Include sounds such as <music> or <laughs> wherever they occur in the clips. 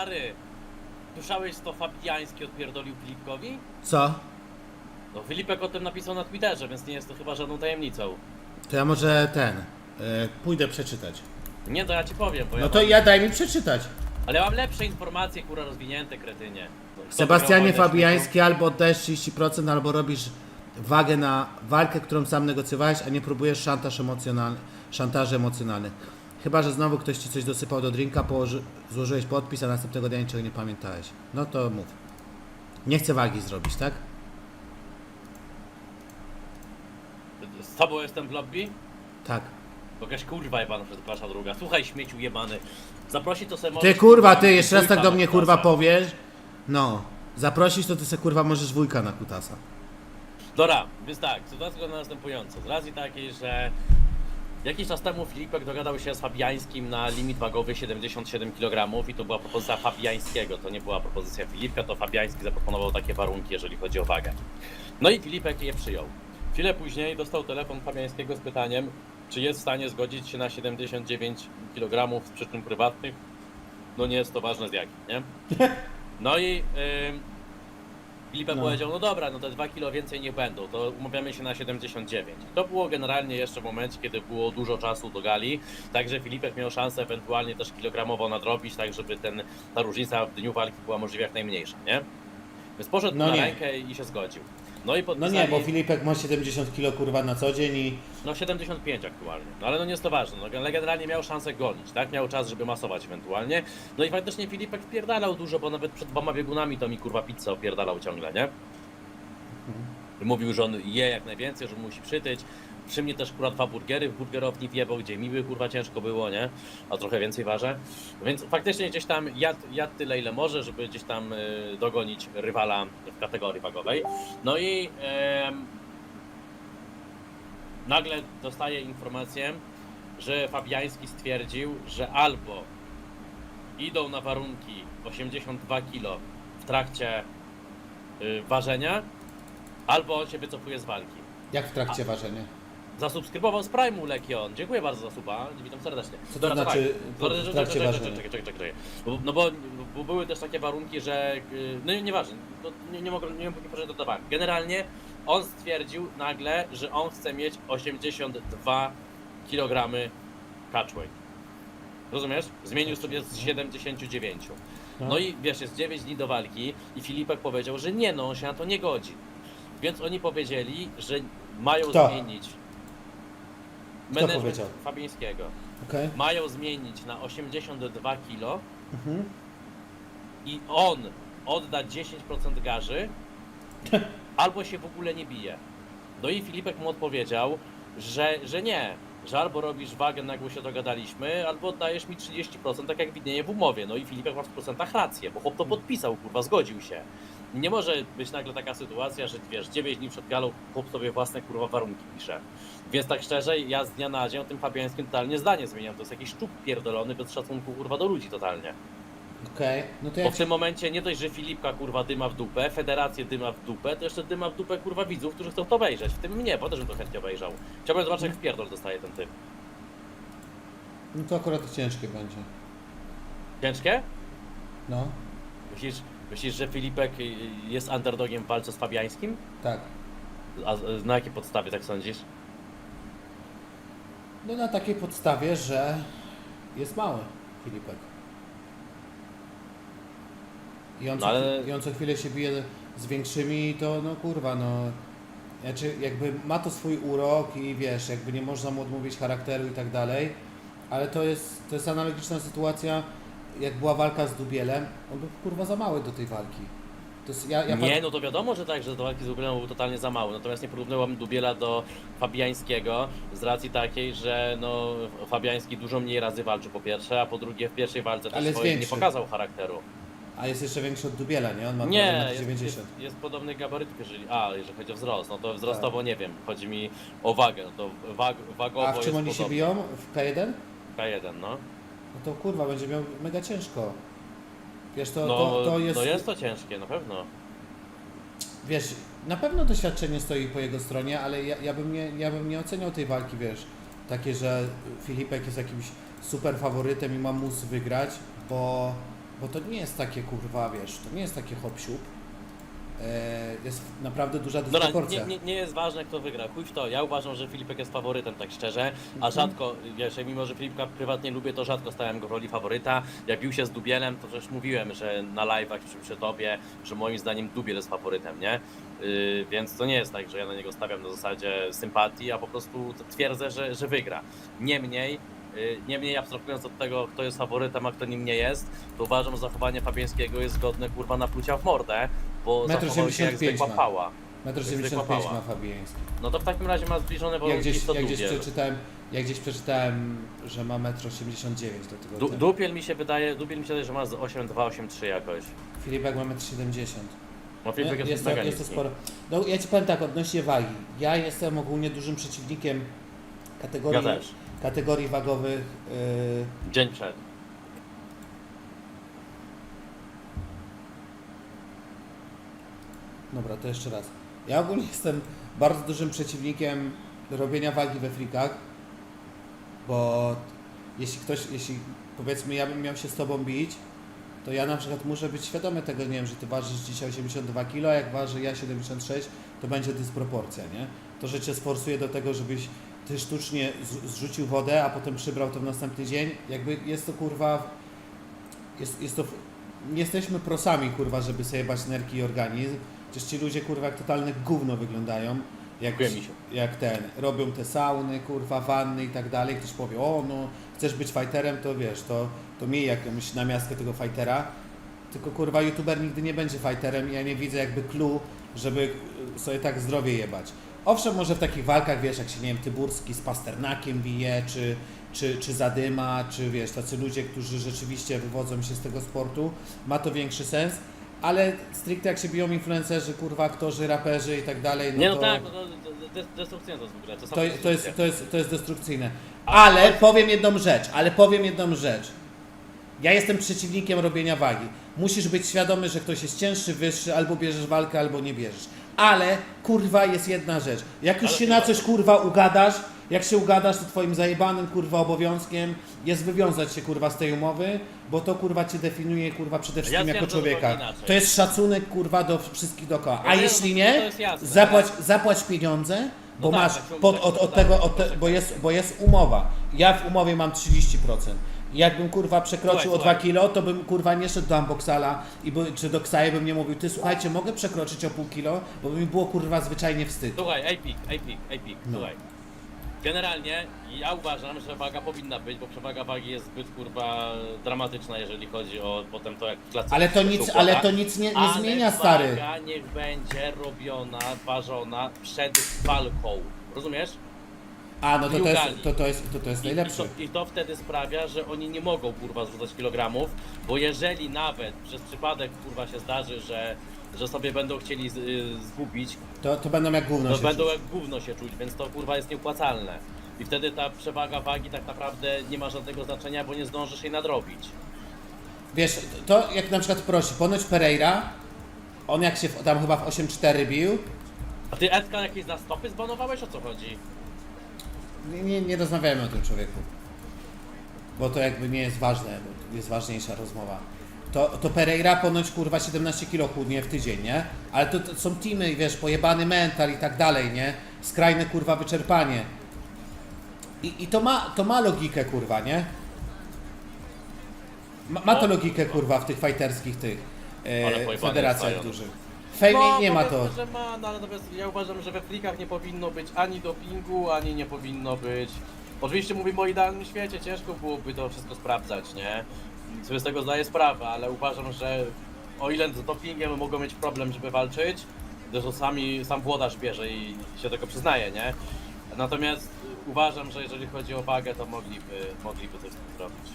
stary, słyszałeś co Fabiański odpierdolił Filipkowi? Co? No Filipek o tym napisał na Twitterze, więc nie jest to chyba żadną tajemnicą. To ja może ten. y, pójdę przeczytać. Nie, to ja ci powiem, bo No ja to mam, ja daj mi przeczytać. Ale ja mam lepsze informacje, kurwa, rozwinięte, kretynie. No, kto Sebastianie wygrał wojnę Fabiański, albo oddajesz 30%, albo robisz wagę na walkę, którą sam negocjowałeś, a nie próbujesz szantaż emocjonalny, szantaży emocjonalny. Chyba, że znowu ktoś ci coś dosypał do drinka, położy, złożyłeś podpis, a następnego dnia niczego nie pamiętałeś. No to mów. Nie chcę wagi zrobić, tak? Z tobą jestem w lobby? Tak. Jakaś kurwa jebana przez wasza druga. Słuchaj, śmieciu jebany. Zaprosić to se Ty możesz, kurwa, ty jeszcze raz tak do mnie kurwa powiesz. No. Zaprosić to ty se kurwa możesz wujka na kutasa. Dobra, więc tak, sytuacja wygląda następująco. Z racji takiej, że jakiś czas temu Filipek dogadał się z Fabiańskim na limit wagowy 77 kg i to była propozycja Fabiańskiego, to nie była propozycja Filipka, to Fabiański zaproponował takie warunki, jeżeli chodzi o wagę. No i Filipek je przyjął. Chwilę później dostał telefon Fabiańskiego z pytaniem, czy jest w stanie zgodzić się na 79 kg z przyczyn prywatnych. No nie jest to ważne z jakich, nie? <laughs> No i ym, Filipek No. powiedział, no dobra, no te 2 kilo więcej nie będą, to umawiamy się na 79. To było generalnie jeszcze w momencie, kiedy było dużo czasu do gali, także Filipek miał szansę ewentualnie też kilogramowo nadrobić, tak żeby ten, ta różnica w dniu walki była możliwie jak najmniejsza, nie? Więc poszedł No na nie. rękę i się zgodził. No i No podpisali... nie, bo Filipek ma 70 kg kurwa na co dzień i No 75 aktualnie, no ale no nie jest to ważne, no ale generalnie miał szansę gonić, tak? Miał czas, żeby masować ewentualnie. No i faktycznie Filipek wpierdalał dużo, bo nawet przed dwoma biegunami to mi kurwa pizzę opierdalał ciągle, nie? Mówił, że on je jak najwięcej, że musi przytyć. Przy mnie też kurwa dwa burgery w burgerowni wjebał, gdzie mi by kurwa ciężko było, nie? A trochę więcej ważę. Więc faktycznie gdzieś tam jadł, jadł tyle ile może, żeby gdzieś tam y, dogonić rywala w kategorii wagowej. No i em, nagle dostaje informację, że Fabiański stwierdził, że albo idą na warunki 82 kg w trakcie y, ważenia, albo on się wycofuje z walki. jak w trakcie ważenia. Zasubskrybował z Prime'u Lekion. Dziękuję bardzo za suba. Witam serdecznie. Co to znaczy tak. w trakcie czekaj, ważenia? Czekaj, czekaj, czekaj, czekaj. Bo, no bo, bo były też takie warunki, że... y, No i nieważne, to nie, nie mogę, nie wiem, do dodawałem. Generalnie on stwierdził nagle, że on chce mieć 82 kg catchweight. Rozumiesz? Zmienił sobie z 79. No. No i wiesz, jest 9 dni do walki i Filipek powiedział, że nie no, on się na to nie godzi. Więc oni powiedzieli, że mają Kto? zmienić management powiedział? Fabińskiego. Okej? Mają zmienić na 82 kg Mhm. i on odda 10% garzy, <laughs> albo się w ogóle nie bije. No i Filipek mu odpowiedział, że, że nie, że albo robisz wagę, na jaką się dogadaliśmy, albo oddajesz mi 30%, tak jak widnieje w umowie. No i Filipek ma w procentach rację, bo chłop to podpisał, kurwa, zgodził się. Nie może być nagle taka sytuacja, że wiesz, 9 dni przed galą chłop sobie własne kurwa warunki pisze. Więc tak szczerze, ja z dnia na dzień o tym Fabiańskim totalnie zdanie zmieniam. To jest jakiś szczup pierdolony bez szacunku kurwa do ludzi totalnie. Okej. No to Bo jak w tym momencie nie dość, że Filipka kurwa dyma w dupę, federację dyma w dupę, to jeszcze dyma w dupę kurwa widzów, którzy chcą to obejrzeć. W tym mnie, bo też bym to chętnie obejrzał. Chciałbym zobaczyć jak w pierdol dostaje ten typ. No to akurat ciężkie będzie. Ciężkie? No, Myślisz, myślisz, że Filipek y, jest underdogiem w walce z Fabiańskim? tak. A z- na jakiej podstawie tak sądzisz? No na takiej podstawie, że jest mały Filipek. I on, No co, ale- I on co chwilę się bije z większymi, to no kurwa, no. Znaczy, jakby ma to swój urok i wiesz, jakby nie można mu odmówić charakteru i tak dalej, ale to jest, to jest analogiczna sytuacja, jak była walka z Dubielem, on był kurwa za mały do tej walki. Jest, ja, ja Nie, no to wiadomo, że tak, że do walki z Dubielem był totalnie za mały. Natomiast nie porównywałbym Dubiela do Fabiańskiego z racji takiej, że no Fabiański dużo mniej razy walczył po pierwsze, a po drugie w pierwszej walce Ale też nie pokazał charakteru. A jest jeszcze większy od Dubiela, nie? On ma Nie, 1,90 jest, 90. jest, jest podobny gabarytów, jeżeli. A, jeżeli chodzi o wzrost, no to wzrostowo Tak. nie wiem. Chodzi mi o wagę, no to wag, wagowo A w czym jest oni się podobny. biją? W K1? K1, no. No to kurwa, będzie miał mega ciężko. Wiesz, to, No, to, to jest, no jest to ciężkie, na pewno. Wiesz, na pewno doświadczenie stoi po jego stronie, ale ja, ja, bym nie, ja bym nie oceniał tej walki, wiesz, takie, że Filipek jest jakimś super faworytem i ma mus wygrać, bo bo to nie jest takie kurwa, wiesz, to nie jest takie hop siup. E, jest naprawdę duża Dobra, dysproporcja. nie, nie, nie jest ważne kto wygra. Chuj w to. Ja uważam, że Filipek jest faworytem, tak szczerze. Mhm. A rzadko, wiesz, mimo że Filipka prywatnie lubię, to rzadko stałem go w roli faworyta. Jak bił się z Dubielem, to przecież mówiłem, że na live'ach przy, przy tobie, że moim zdaniem Dubiel jest faworytem, nie? Yy, więc to nie jest tak, że ja na niego stawiam na zasadzie sympatii, a po prostu twierdzę, że, że wygra. Niemniej, niemniej abstrahując od tego, kto jest faworytem, a kto nim nie jest, to uważam, że zachowanie Fabiańskiego jest godne kurwa na plucia w mordę, bo Metr zachował się jak 85 zwykła ma. pała. Metr zwykła 95 pała. ma Fabiański. No to w takim razie ma zbliżone Ja warunki gdzieś, ja gdzieś przeczytałem, ja gdzieś przeczytałem, że ma metr 89 do tego. Du. Dupiel mi się wydaje, Dupiel mi się wydaje, że ma z 8,2-8,3 jakoś. Filipek ma metr 70. No Filipek jest, jest, mega to, jest to niski. sporo. No ja ci powiem tak, odnośnie wagi. Ja jestem ogólnie dużym przeciwnikiem kategorii, Ja też. Kategorii wagowych. Yy, Dzień przed. Dobra, to jeszcze raz. Ja ogólnie jestem bardzo dużym przeciwnikiem robienia wagi we frikach, bo jeśli ktoś, jeśli powiedzmy ja bym miał się z tobą bić, to ja na przykład muszę być świadomy tego, nie wiem, że ty ważysz dzisiaj 82 kg, a jak waży ja 76, to będzie dysproporcja, nie? To, że cię sforsuje do tego, żebyś ty sztucznie zrzucił wodę, a potem przybrał to w następny dzień, jakby jest to kurwa, jest, jest to, nie jesteśmy prosami kurwa, żeby sobie jebać nerki i organizm, Przecież ci ludzie kurwa jak totalne gówno wyglądają. Jak, jak ten, robią te sauny, kurwa, wanny i tak dalej. Ktoś powie, o no, chcesz być fighterem, to wiesz, to, to miej jakąś namiastkę tego fightera. Tylko kurwa, youtuber nigdy nie będzie fighterem i ja nie widzę jakby clue, żeby sobie tak zdrowie jebać. Owszem, może w takich walkach, wiesz, jak się, nie wiem, Tyburski z Pasternakiem bije, czy, czy, czy Zadyma, czy wiesz, tacy ludzie, którzy rzeczywiście wywodzą się z tego sportu, ma to większy sens, ale stricte jak się biją influencerzy, kurwa, aktorzy, raperzy i tak dalej, no Nie no to, tak, no to, destrukcyjne to jest w ogóle. To, to, samo to, jest, to, jest, to jest destrukcyjne. Ale powiem jedną rzecz, ale powiem jedną rzecz. Ja jestem przeciwnikiem robienia wagi. Musisz być świadomy, że ktoś jest cięższy, wyższy, albo bierzesz walkę, albo nie bierzesz. Ale kurwa jest jedna rzecz. Jak już Ale się na coś kurwa ugadasz, jak się ugadasz, to twoim zajebanym kurwa obowiązkiem jest wywiązać się kurwa z tej umowy, bo to kurwa cię definiuje kurwa przede wszystkim jako twierdzę człowieka. zupełnie inaczej. To jest szacunek kurwa do wszystkich dookoła. A Ja wiem, jeśli to- nie, jest jasne, zapłać, zapłać pieniądze, bo No tak, masz tak, tak, od, od tak, tego, tak, od te, bo, jest, bo jest umowa. Ja w umowie mam 30%. Jakbym kurwa przekroczył Słuchaj, o 2 słuchaj. kilo, to bym kurwa nie szedł do Amboxala i by, czy do Ksaje bym nie mówił, ty słuchajcie, mogę przekroczyć o pół kilo, bo by mi było kurwa zwyczajnie wstyd. Słuchaj, Epik, Epik, Epik, No. słuchaj. Generalnie ja uważam, że waga powinna być, bo przewaga wagi jest zbyt kurwa dramatyczna, jeżeli chodzi o potem to jak klatce Ale to nic, ale to nic nie, nie zmienia, stary. waga niech będzie robiona, ważona przed walką. Rozumiesz? A, no to to jest, to, to jest, to, to jest I, i, najlepsze. to, I to wtedy sprawia, że oni nie mogą kurwa zrzucać kilogramów, bo jeżeli nawet przez przypadek kurwa się zdarzy, że, że sobie będą chcieli z, y, zgubić, To, to będą jak gówno to się będą czuć. jak gówno się czuć, więc to kurwa jest nieopłacalne. I wtedy ta przewaga wagi tak naprawdę nie ma żadnego znaczenia, bo nie zdążysz jej nadrobić. Wiesz, to jak na przykład prosi, ponoć Pereira, on jak się w, tam chyba w 8-4 bił, A ty Edka jakieś na stopy zbanowałeś? O co chodzi? Nie, nie, nie rozmawiajmy o tym człowieku. Bo to jakby nie jest ważne, bo jest ważniejsza rozmowa. To, to Pereira ponoć kurwa 17 kilo chudnie w tydzień, nie? Ale to, to są teamy, wiesz, pojebany mental i tak dalej, nie? Skrajne kurwa wyczerpanie. I, i to, ma, to ma logikę kurwa, nie? Ma, ma to logikę kurwa w tych fighterskich tych Ale e, federacjach dużych. W fejmie no, nie ma to. że ma, no, ale natomiast ja uważam, że we flikach nie powinno być ani dopingu, ani nie powinno być... Oczywiście mówimy o idealnym świecie, ciężko byłoby to wszystko sprawdzać, nie? Sobie z tego zdaję sprawę, ale uważam, że o ile z dopingiem mogą mieć problem, żeby walczyć, zresztą sami, sam włodarz bierze i się tego przyznaje, nie? Natomiast uważam, że jeżeli chodzi o wagę, to mogliby, mogliby coś zrobić.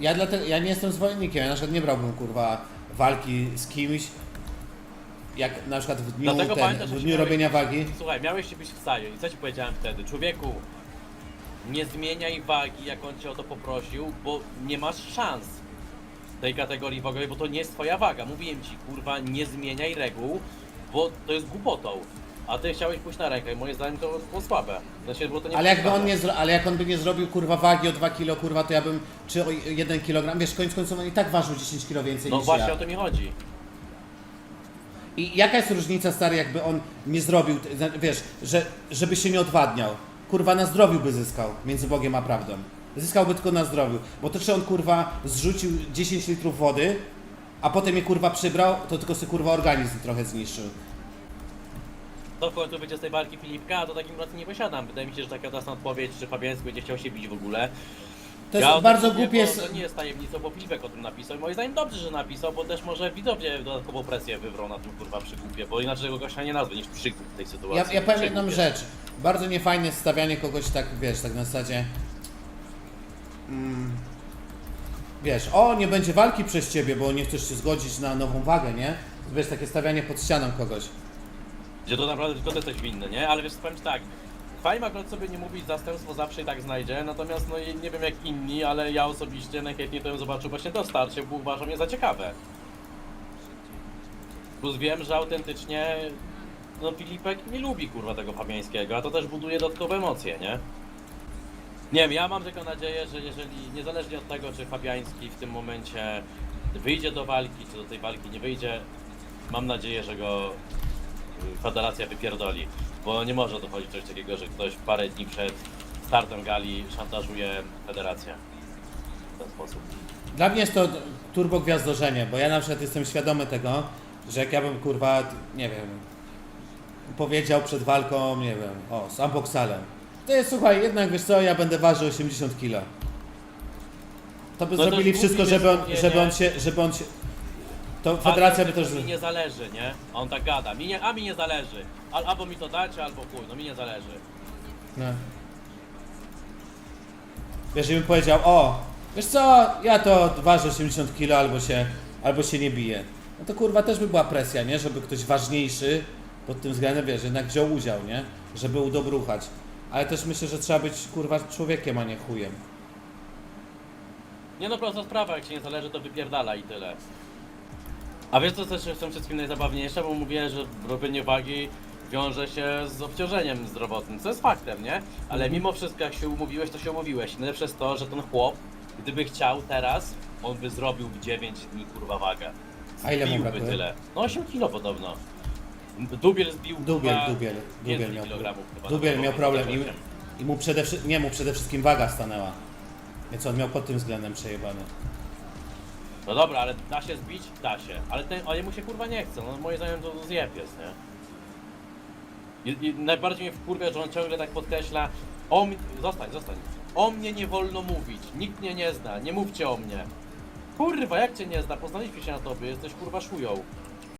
Ja, dlatego, ja nie jestem zwolennikiem, ja na przykład nie brałbym kurwa walki z kimś, jak na przykład w dniu, Dlatego ten, pamiętasz, w że dniu się robienia wagi. Słuchaj, miałeś się być w stanie i co ci powiedziałem wtedy? Człowieku, nie zmieniaj wagi, jak on cię o to poprosił, bo nie masz szans w tej kategorii wagowej, bo to nie jest twoja waga. Mówiłem ci, kurwa, nie zmieniaj reguł, bo to jest głupotą. a ty chciałeś pójść na rękę i moim zdaniem to było słabe. Znaczy, bo to nie Ale jakby on nie, zro... ale jak on by nie zrobił kurwa wagi o 2 kilo, kurwa, to ja bym, czy o 1 kg, wiesz, koniec końców on i tak ważył 10 kilo więcej No niż właśnie ja. o to mi chodzi. I jaka jest różnica, stary, jakby on nie zrobił, wiesz, że, żeby się nie odwadniał. Kurwa, na zdrowiu by zyskał, między Bogiem a prawdą. Zyskałby tylko na zdrowiu. Bo to, czy on, kurwa, zrzucił 10 litrów wody, a potem je, kurwa, przybrał, to tylko sobie, kurwa, organizm trochę zniszczył. To w końcu będzie z tej walki Filipka, a to takim racji nie posiadam. Wydaje mi się, że taka jasna odpowiedź, czy Fabiański będzie chciał się bić w ogóle. To jest Ja bardzo głupie... bo To nie jest tajemnicą, bo Filipek o tym napisał i moim zdaniem dobrze, że napisał, bo też może widzowie dodatkową presję wywrą na tym kurwa przygłupie, bo inaczej tego gościa nie nazwę niż przygłup w tej sytuacji. Ja, ja powiem jedną rzecz. Bardzo niefajne jest stawianie kogoś tak, wiesz, tak na zasadzie. Mm, wiesz, o, nie będzie walki przez ciebie, bo nie chcesz się zgodzić na nową wagę, nie? Wiesz, takie stawianie pod ścianą kogoś. Gdzie to naprawdę tylko ty jesteś winny, nie? Ale wiesz, powiem ci tak, fajnie akurat sobie nie mówić, zastępstwo zawsze i tak znajdzie, natomiast no nie wiem jak inni, ale ja osobiście najchętniej to ją zobaczył właśnie to starcie, bo uważam je za ciekawe. Plus wiem, że autentycznie no Filipek nie lubi kurwa tego Fabiańskiego, a to też buduje dodatkowe emocje, nie? Nie wiem, ja mam tylko nadzieję, że jeżeli, niezależnie od tego, czy Fabiański w tym momencie wyjdzie do walki, czy do tej walki nie wyjdzie, mam nadzieję, że go federacja wypierdoli, bo nie może dochodzić do czegoś takiego, że ktoś parę dni przed startem gali szantażuje federację w ten sposób. Dla mnie jest to turbo gwiazdorzenie, bo ja na przykład jestem świadomy tego, że jak ja bym kurwa, nie wiem, powiedział przed walką, nie wiem, o, z Amboxalem. To jest, słuchaj, jednak wiesz co, ja będę ważył 80 kilo. To by No to zrobili już wszystko, żeby on, jest żeby on się, żeby on się... To federacja by też... Mi nie zależy, nie? A on tak gada, mi nie, a mi nie zależy. Al, albo mi to dacie, albo chuj, no mi nie zależy. No. Wiesz, i bym powiedział, o, wiesz co, ja to ważę 80 kilo albo się, albo się nie biję. No to kurwa też by była presja, nie? Żeby ktoś ważniejszy pod tym względem, wiesz, jednak wziął udział, nie? Żeby udobruchać. Ale też myślę, że trzeba być kurwa człowiekiem, a nie chujem. Nie no, prosta sprawa, jak się nie zależy, to wypierdala i tyle. A wiesz co też jest w tym wszystkim najzabawniejsze? Bo mówię, że robienie wagi wiąże się z obciążeniem zdrowotnym, co jest faktem, nie? Ale Mhm. mimo wszystko, jak się umówiłeś, to się umówiłeś. Najlepsze jest to, że ten chłop, gdyby chciał teraz, on by zrobił w 9 dni kurwa wagę. A ile mu Zbiłby brakuje? tyle. No 8 kilo podobno. Dubiel zbił Dubiel, kurwa dubiel, 500 dubiel miał, kilogramów chyba. dubiel No, miał no, problem i, i mu przede wszystkim, nie, mu przede wszystkim waga stanęła. Więc on miał pod tym względem przejebany. No dobra, ale da się zbić? Da się. Ale, ten, ale mu się kurwa nie chce. No moim zdaniem to zjeb jest, nie? I, I najbardziej mnie wkurwia, że on ciągle tak podkreśla o mnie, zostań, zostań. O mnie nie wolno mówić. Nikt mnie nie zna. Nie mówcie o mnie. Kurwa, jak cię nie zna? Poznaliśmy się na tobie. Jesteś kurwa szują.